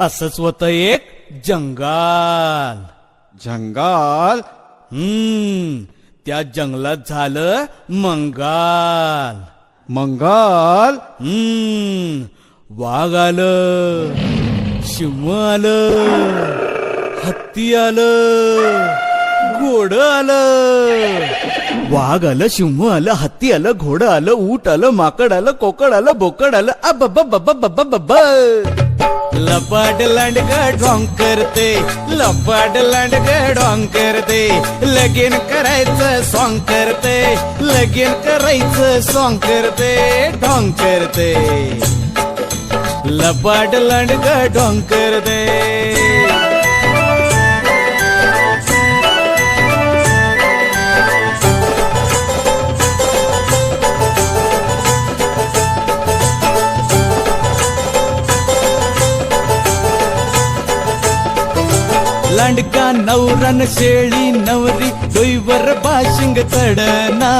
असंच होत एक जंगाल. जंगाल? हम्म त्या जंगलात झालं मंगाल. मंगाल? हम्म वाघ आलं सिंह आलं हत्ती आलं घोड आलं. वाघ आलं सिंह आलं हत्ती आलं घोडं आलं ऊट आलं माकड आलं कोकड आलं बोकड आलं अब बब लपाट लांडग ढोंग करते लपाट लांडग ढोंग करते. लगीन करायचं सॉंग करते लगीन करायचं सॉंग करते ढोंग करते. लपाट लांडग ढोंग करते. लांडका नवरन शेळी नवरी डोईवर बाशिंग चढना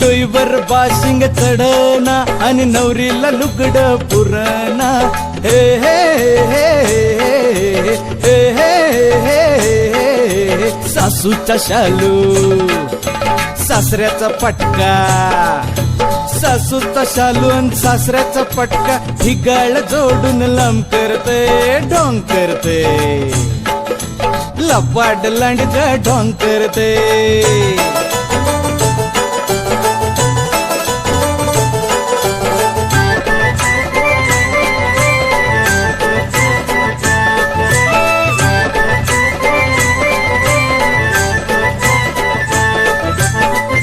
डोईवर बाशिंग चढना आणि नवरीला लुगड पुरणा हे हे हे हे हे हे सासूचा शालू सासऱ्याचा पटका. सासूचा शालू आणि सासऱ्याचा पटका ठिकाळ जोडून लांब करते ढोंग करते. लपाट लांडग ढोंग करते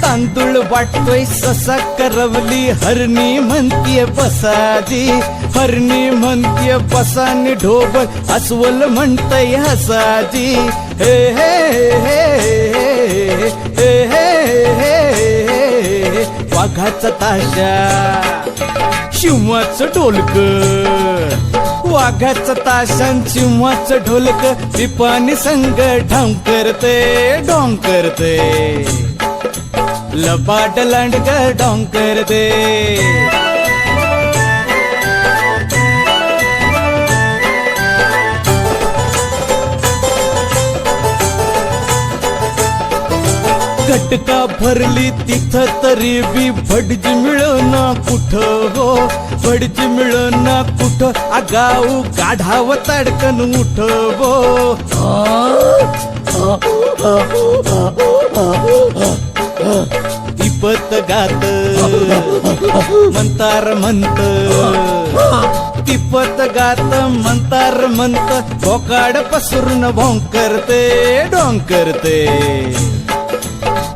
तांदूळ वाटतोय ससा करवली हरणी म्हणतीये बसाजी. हरणी म्हणते बसानी ढोबळ अस्वल म्हणतय हसाजी हे हे हे हे हे हे वाघाचा ताशा. शिवाचं ढोलक. वाघाचं ताशान चिंवाचं ढोलक पिपानी संग ढाम करते डोंग करते. लपाट लांडग डोंग करते. घटका भरली तिथं तरी बी भटजी मिळना कुठ हो? भटजी मिळना कुठ? आगाऊ गाढाव तडकन उठ हो? तिपत गात म्हणतार म्हणत तिपत गात म्हणतार म्हणत बोकाड पसरून भोंग करते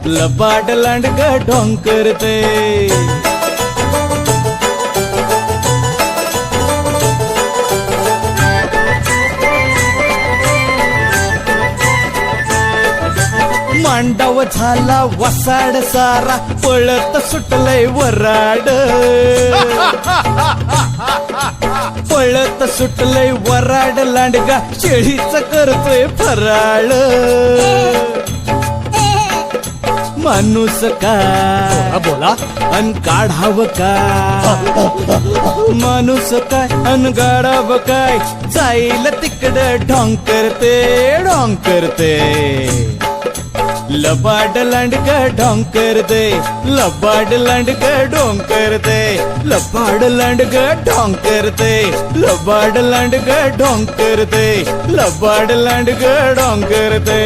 आपलं करते लपाट लांडग ढोंग करते मांडव झाला वसाड सारा पळत सुटलंय वराड. पळत सुटलंय वराड लांडगा शेळीच करतोय फराळ. माणूस काय बोला. अन काढाव काय? माणूस काय? अन गाढाव काय? जाईल तिकडं ढोंग करते ढोंग करते. लबाड लांडग ढोंग करते लबाड लांडग ढोंग करते. लबाड लांडग ढोंग करते लबाड लांडग ढोंग करते लबाड लांडग ढोंग करते.